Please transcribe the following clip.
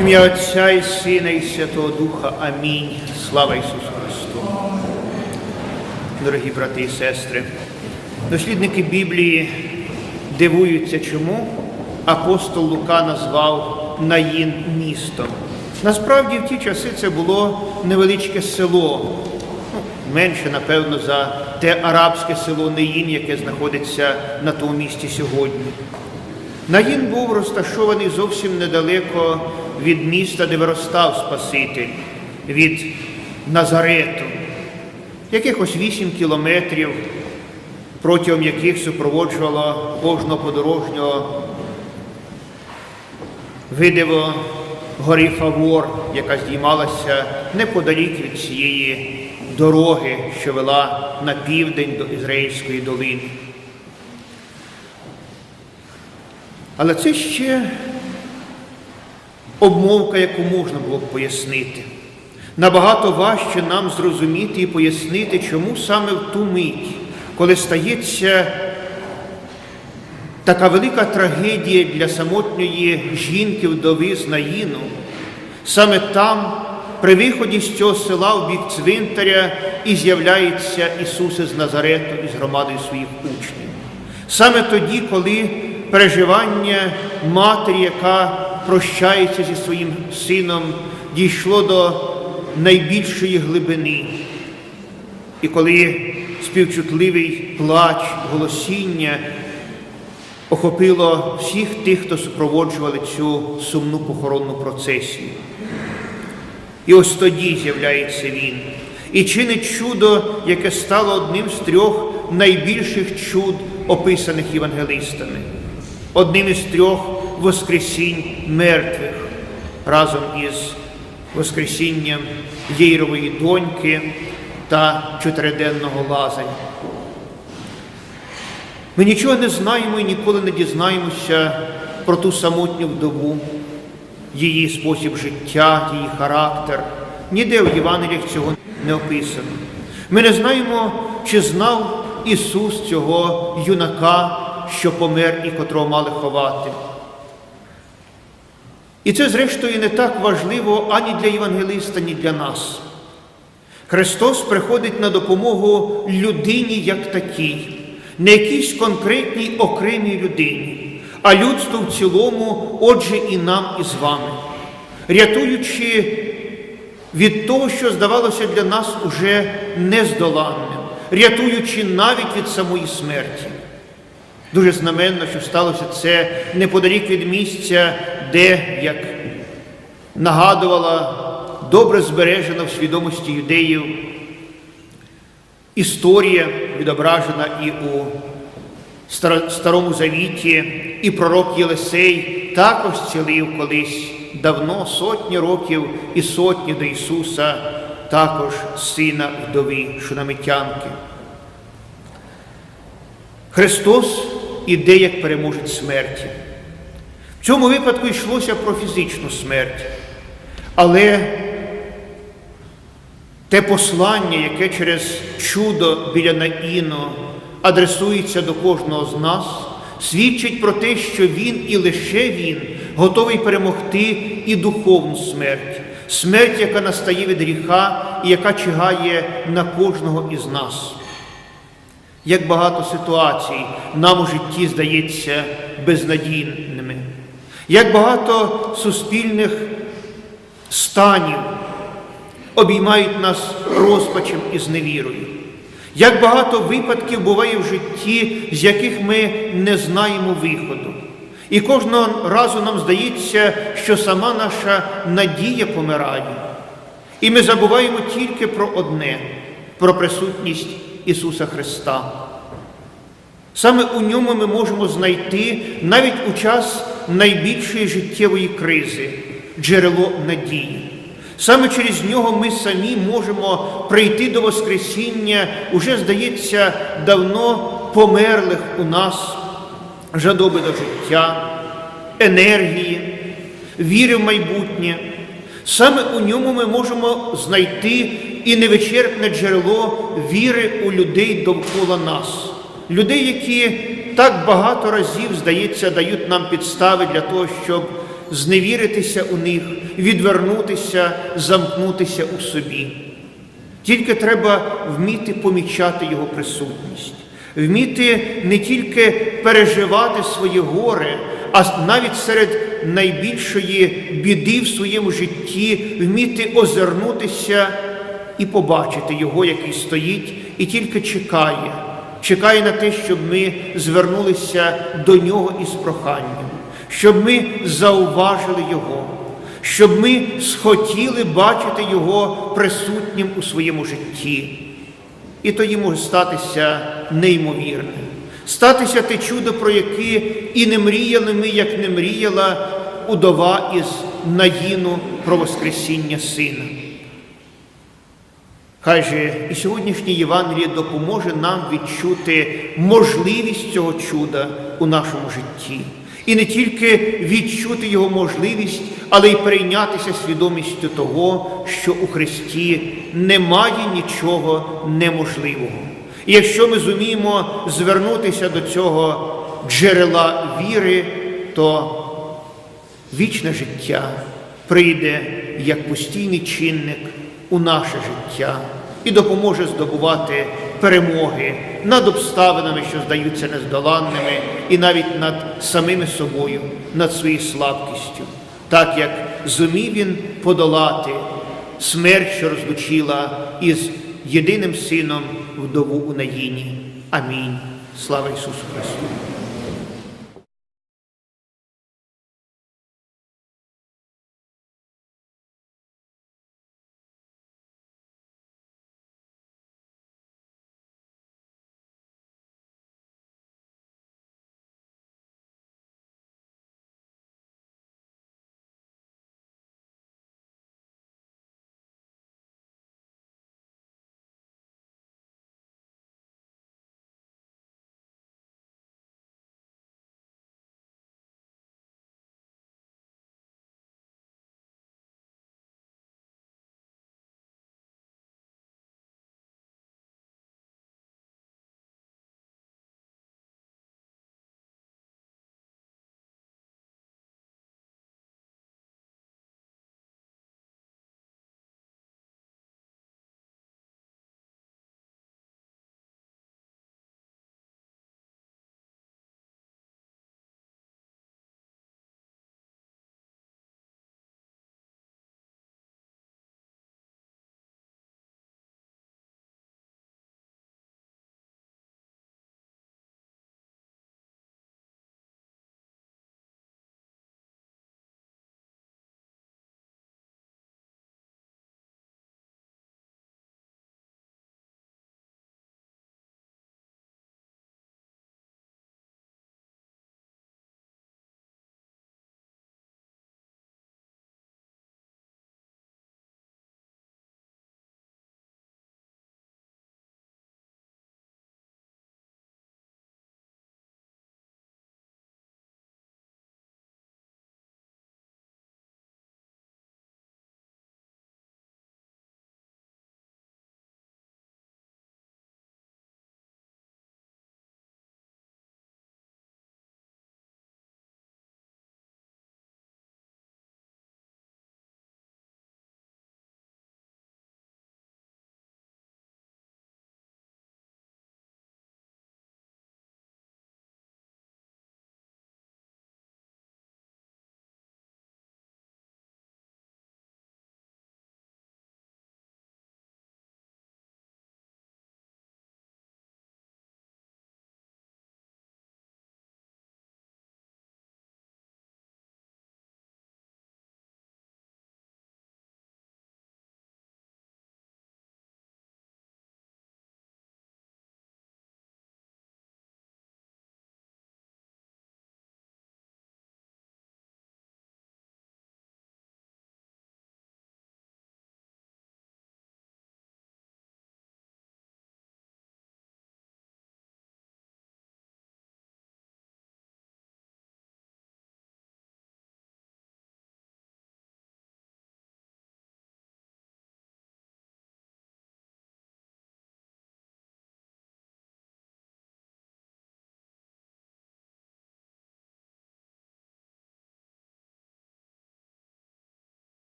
ім'я Отця і Сина, і Святого Духа. Амінь. Слава Ісусу Христу. Дорогі брати і сестри, дослідники Біблії дивуються, чому апостол Лука назвав Наїн містом. Насправді в ті часи це було невеличке село, ну, менше, напевно, за те арабське село Неїн, яке знаходиться на тому місці сьогодні. Наїн був розташований зовсім недалеко від міста, де виростав Спаситель, від Назарету, якихось вісім кілометрів, протягом яких супроводжувало кожного подорожнього видиво гори Фавор, яка здіймалася неподалік від цієї дороги, що вела на південь до Ізраїльської долини. Але це ще обмовка, яку можна було б пояснити. Набагато важче нам зрозуміти і пояснити, чому саме в ту мить, коли стається така велика трагедія для самотньої жінки вдови з Наїну, саме там, при виході з цього села в бік цвинтаря, і з'являється Ісус із Назарету із громадою своїх учнів. Саме тоді, коли переживання матері, яка прощається зі своїм сином, дійшло до найбільшої глибини. І коли співчутливий плач, голосіння охопило всіх тих, хто супроводжували цю сумну похоронну процесію. І ось тоді з'являється він і чинить чудо, яке стало одним з трьох найбільших чуд, описаних євангелистами, одним із трьох воскресінь мертвих разом із Воскресінням Єйрової доньки та чотириденного Лазаря. Ми нічого не знаємо і ніколи не дізнаємося про ту самотню вдову, її спосіб життя, її характер. Ніде в Євангеліях цього не описано. Ми не знаємо, чи знав Ісус цього юнака, що помер і котрого мали ховати. І це, зрештою, не так важливо ані для євангелиста, ні для нас. Христос приходить на допомогу людині як такій, не якійсь конкретній окремій людині, а людству в цілому, отже, і нам, і з вами, рятуючи від того, що здавалося для нас уже нездоланним, рятуючи навіть від самої смерті. Дуже знаменно, що сталося це неподалік від місця, де, як нагадувала добре збережена в свідомості юдеїв історія, відображена і у Старому Завіті, і пророк Єлисей також цілив колись давно, сотні років і сотні до Ісуса, також сина вдови Шунамитянки. Христос іде як переможець смерті. В цьому випадку йшлося про фізичну смерть, але те послання, яке через чудо біля Наїну адресується до кожного з нас, свідчить про те, що Він і лише Він готовий перемогти і духовну смерть, смерть, яка настає від гріха і яка чигає на кожного із нас. Як багато ситуацій нам у житті здається безнадійними, як багато суспільних станів обіймають нас розпачем і зневірою, як багато випадків буває в житті, з яких ми не знаємо виходу. І кожного разу нам здається, що сама наша надія помирає. І ми забуваємо тільки про одне, про присутність Ісуса Христа. Саме у ньому ми можемо знайти навіть у час найбільшої життєвої кризи джерело надії. Саме через нього ми самі можемо прийти до Воскресіння, уже, здається, давно померлих у нас жадоби до життя, енергії, віри в майбутнє. Саме у ньому ми можемо знайти і невичерпне джерело віри у людей довкола нас, людей, які так багато разів, здається, дають нам підстави для того, щоб зневіритися у них, відвернутися, замкнутися у собі. Тільки треба вміти помічати Його присутність, вміти не тільки переживати своє горе, а навіть серед найбільшої біди в своєму житті вміти озирнутися і побачити Його, який стоїть і тільки чекає, чекає на те, щоб ми звернулися до Нього із проханням, щоб ми зауважили Його щоб ми схотіли бачити Його присутнім у своєму житті. І тоді може статися неймовірне, статися те чудо, про яке і не мріяли ми, як не мріяла удова із Наїну про Воскресіння Сина. Хай же і сьогоднішнє Євангеліє допоможе нам відчути можливість цього чуда у нашому житті. І не тільки відчути його можливість, але й прийнятися свідомістю того, що у Христі немає нічого неможливого. І якщо ми зуміємо звернутися до цього джерела віри, то вічне життя прийде як постійний чинник у наше життя і допоможе здобувати перемоги над обставинами, що здаються нездоланними, і навіть над самими собою, над своєю слабкістю, так як зумів він подолати смерть, що розлучила із єдиним сином вдову у Наїні. Амінь. Слава Ісусу Христу!